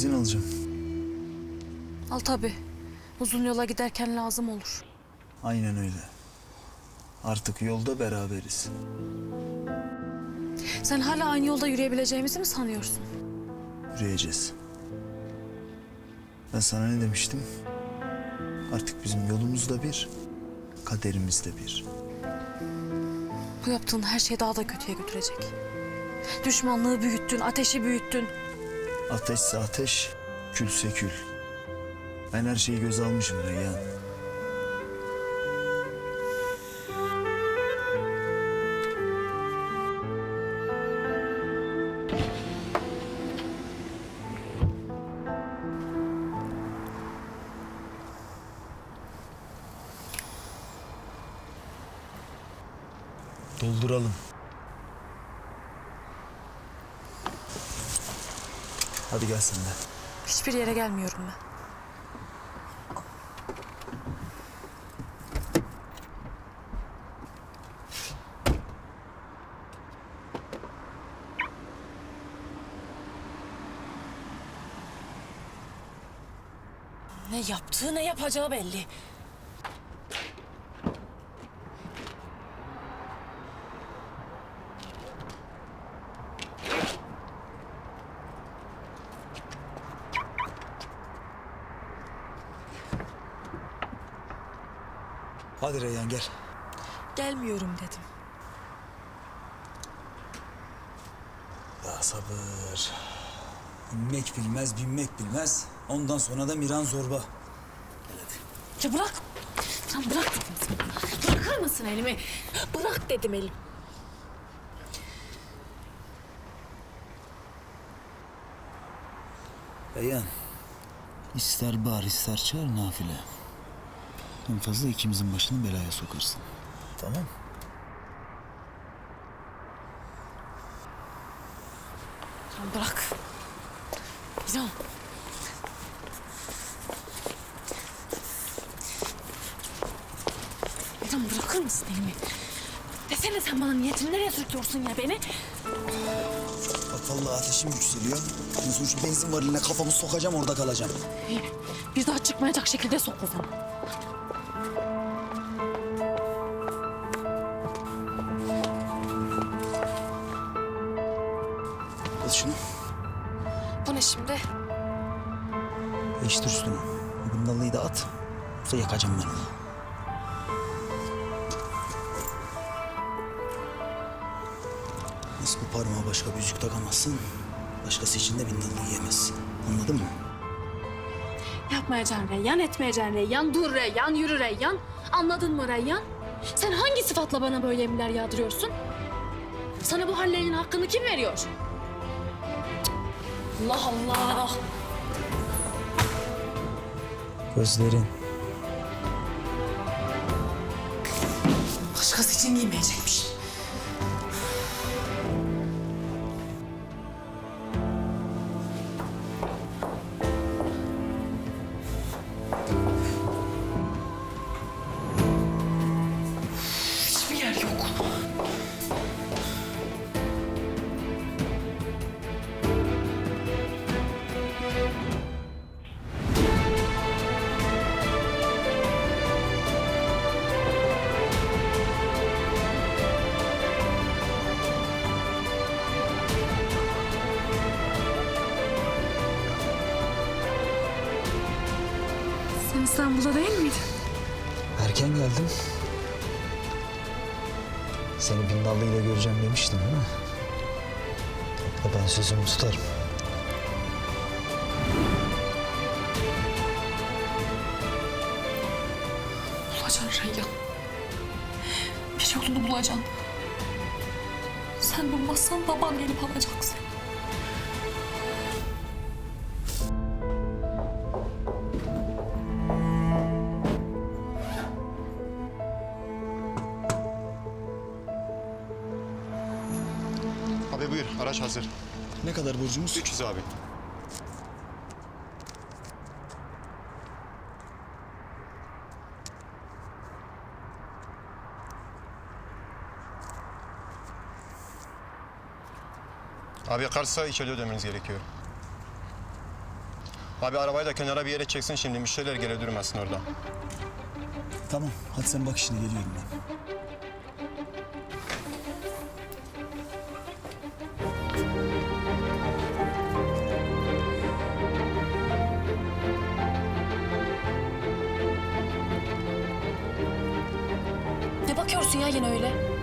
izin alacağım. Al tabii. Uzun yola giderken lazım olur. Aynen öyle. Artık yolda beraberiz. Sen hala aynı yolda yürüyebileceğimizi mi sanıyorsun? Yürüyeceğiz. Ben sana ne demiştim? Artık bizim yolumuz da bir, kaderimiz de bir. Bu yaptığın her şey daha da kötüye götürecek. Düşmanlığı büyüttün, ateşi büyüttün. Ateşse ateş, külse kül. Ben her şeyi göze almışım Reyhan. Dolduralım. Hadi gel sen de. Hiçbir yere gelmiyorum ben. Ne yaptığı ne yapacağı belli. Hadi Reyhan gel. Gelmiyorum dedim. Daha sabır. İnmek bilmez, binmek bilmez. Ondan sonra da Miran zorba. Ya bırak. Sen bırak dedim sana. Bırakır mısın elimi? Bırak dedim elim. Reyhan. ister bağır ister çağır nafile. En fazla ikimizin başını belaya sokarsın. Tamam. Sen bırak. İnan. İnan bırakır mısın elimi? Desene sen bana niyetini nereye sürüklüyorsun ya beni? Bak vallahi ateşim yükseliyor. En son şu benzin variline kafamı sokacağım orada kalacağım. İyi. Bir daha çıkmayacak şekilde sok o zaman. Al şunu. Bu ne şimdi? Değiştir üstünü. Bundallıyı da at. Yoksa yakacağım ben onu. Nasıl bu parmağa başka bir yüzük takamazsın, başkası için de bindallı yiyemezsin. Anladın mı? Yapmayacaksın Reyyan, etmeyeceksin Reyyan. Dur Reyyan, yürü Reyyan. Anladın mı Reyyan? Sen hangi sıfatla bana böyle emirler yağdırıyorsun? Sana bu hallerinin hakkını kim veriyor? Allah Allah. Gözlerin. Başkası için giymeyecekmiş. İstanbul'da değil miydin? Erken geldim. Seni bindallıyla göreceğim demiştim değil mi? Ben sözümü tutarım. Bulacaksın Reyyan. Bir yolunu bulacaksın. Sen bulmazsan baban gelip alacaksın. Araç hazır. Ne kadar borcumuz? 300 abi. Abi Kars'a içeri ödemeniz gerekiyor. Abi arabayı da kenara bir yere çeksin şimdi. Müşteriler gele durmasın orada. Tamam hadi sen bak işine geliyorum ben. Ne bakıyorsun ya yine öyle?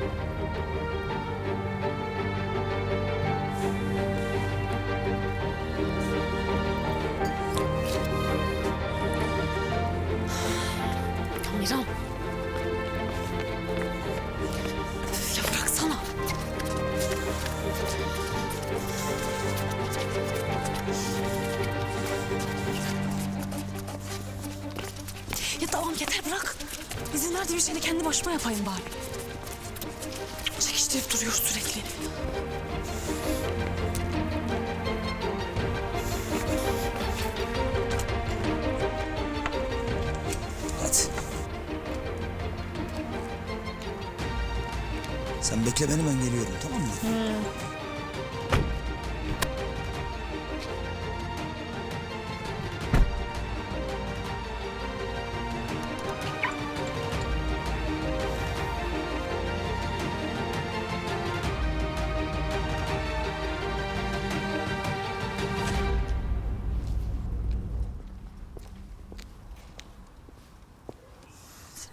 İzin ver de bir şeyini kendi başıma yapayım bari. Çekiştirip duruyor sürekli. Hadi. Sen bekle beni ben geliyorum tamam mı? Seni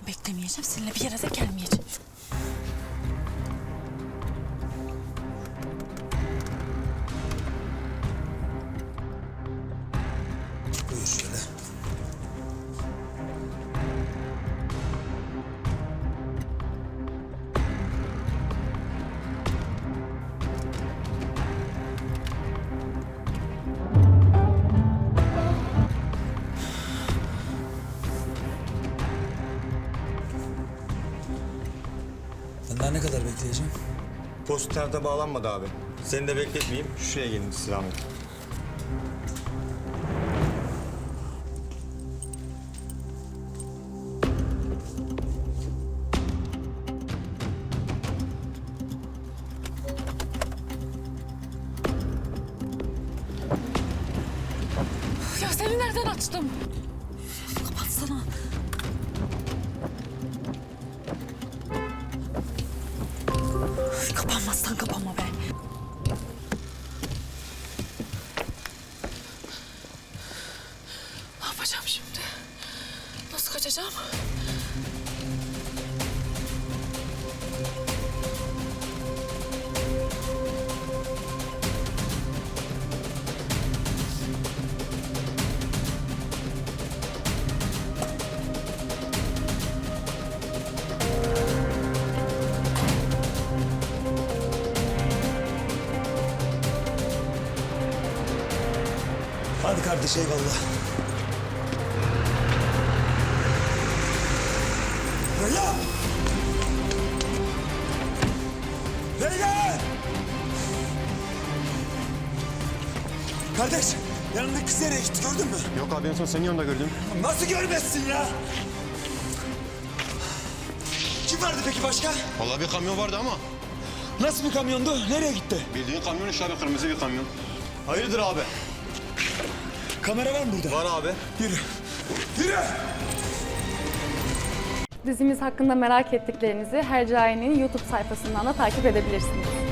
beklemeyeceğim, seninle bir yere de gelmeyeceğim. Ben daha ne kadar bekleyeceğim? Post internete bağlanmadı abi. Seni de bekletmeyeyim. Şuraya gelin silahım. Ya seni nereden açtım? Kapanmazsan kapanma be. Ne yapacağım şimdi? Nasıl kaçacağım? Kardeş eyvallah. Reyhan! Reyhan! Kardeş, yanındaki kız nereye gitti gördün mü? Yok abi en son senin yanında gördüm. Nasıl görmezsin ya? Kim vardı peki başka? Vallahi bir kamyon vardı ama. Nasıl bir kamyondu? Nereye gitti? Bildiğin kamyon işte abi kırmızı bir kamyon. Hayırdır abi? Kamera var mı burada? Var abi. Yürü. Yürü! Dizimiz hakkında merak ettiklerinizi Hercai'nin YouTube sayfasından da takip edebilirsiniz.